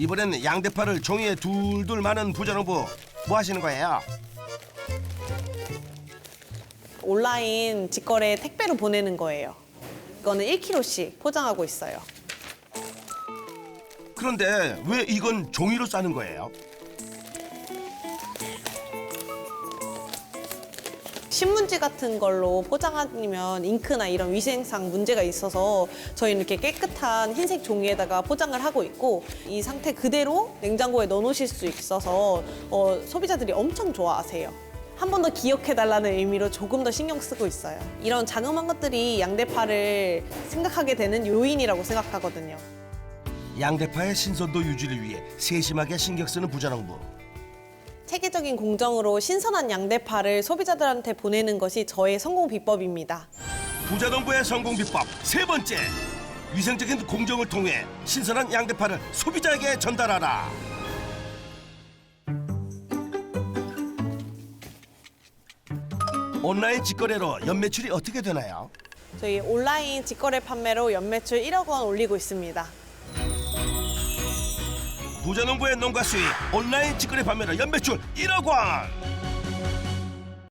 이번엔 양대파를 종이에 둘둘 마는 부자농부 뭐 하시는 거예요? 온라인 직거래 택배로 보내는 거예요. 이거는 1kg씩 포장하고 있어요. 그런데 왜 이건 종이로 싸는 거예요? 신문지 같은 걸로 포장하면 잉크나 이런 위생상 문제가 있어서 저희는 이렇게 깨끗한 흰색 종이에다가 포장을 하고 있고 이 상태 그대로 냉장고에 넣어놓으실 수 있어서 어, 소비자들이 엄청 좋아하세요. 한 번 더 기억해달라는 의미로 조금 더 신경 쓰고 있어요. 이런 자그마한 것들이 양대파를 생각하게 되는 요인이라고 생각하거든요. 양대파의 신선도 유지를 위해 세심하게 신경 쓰는 부자농부. 체계적인 공정으로 신선한 양대파를 소비자들한테 보내는 것이 저의 성공 비법입니다. 부자농부의 성공 비법 세 번째 위생적인 공정을 통해 신선한 양대파를 소비자에게 전달하라. 온라인 직거래로 연매출이 어떻게 되나요? 저희 온라인 직거래 판매로 연매출 1억 원 올리고 있습니다. 부자농부의 농가 수익 온라인 직거래 판매로 연매출 1억 원.